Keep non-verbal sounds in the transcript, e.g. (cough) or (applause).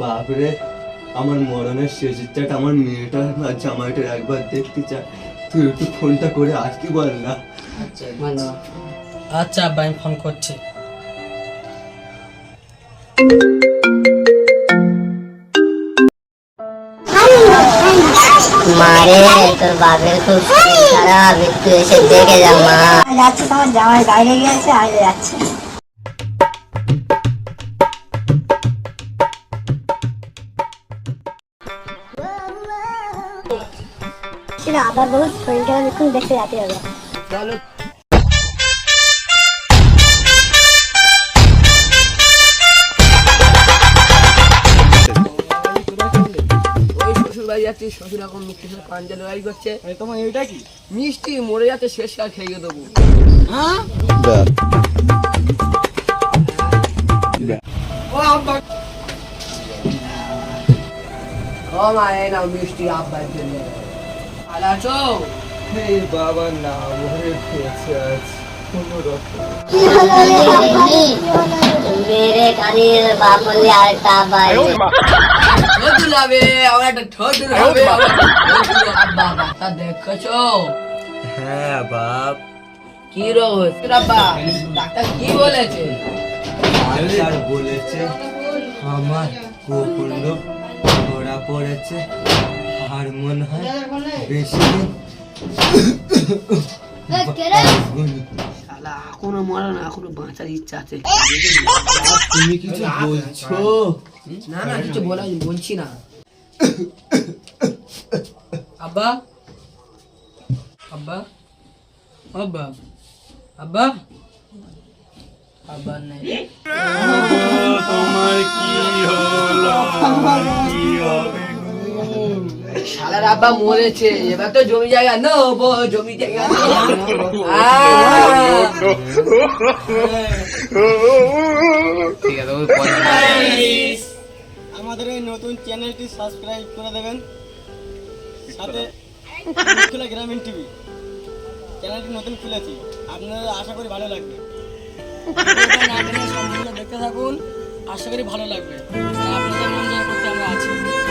বাপরে আমার মরণের শেষ ইচ্ছাটা আমার মেয়েটা আর জামাইটা একবার দেখতে চায় তুই একটু ফোনটা করে আসতে বল না? আচ্ছা আব্বা আমি ফোন করছি। মারে তোর বাপের খুব খারাপ একটু এসে দেখে যা মা। যাচ্ছে তোমার জামাই বাইরে গিয়েছে আইলে যাচ্ছে। সেটা আবার বহু শরীর খারাপ একটু দেখতে যেতে হবে। ওই বাড়ি যাচ্ছি শ্বশুর এখন মিষ্টির সাথে পাঞ্জালি বাড়ি করছে। তোমার এটা কি? মিষ্টি মরে যাচ্ছে শেষ কাল খেয়ে দেবো। ও মা এই নাও মিষ্টি আব্বার জন্য। ভালো আছো এই বাবা না ভরে খেয়েছে আজ কোনো রকম মেরে কানির বাপ বললি আরেকটা আব্বা এসে। ঠোঁটুল হবে আমার একটা ঠোঁটুল হবে দেখেছ? হ্যাঁ বাপ। কি রোগ হচ্ছে আব্বা ডাক্তার কি বলেছে? ডাক্তার বলেছে আমার ধরা পড়েছে। আর মনে হয় বেশি এখনও মরে না এখনও বাঁচার ইচ্ছা আছে। তুমি কিছু বলছো। না না কিছু বলা বলছি না। আব্বা? আব্বা? আব্বা? আব্বা? আব্বা নেই। শালার আব্বা মরেছে এবার তো জমি জায়গা নেব জমি জায়গা! (laughs) আমাদের এই নতুন চ্যানেলটি সাবস্ক্রাইব করে দেবেন। সাথে খুলে গ্রামীণ টিভি। চ্যানেলটি নতুন খুলেছি। আপনারা আশা করি ভালো লাগবে। সম্পূর্ণ দেখতে থাকুন। আশা করি ভালো লাগবে। আপনাদের মন জয় করতে আমরা আছি।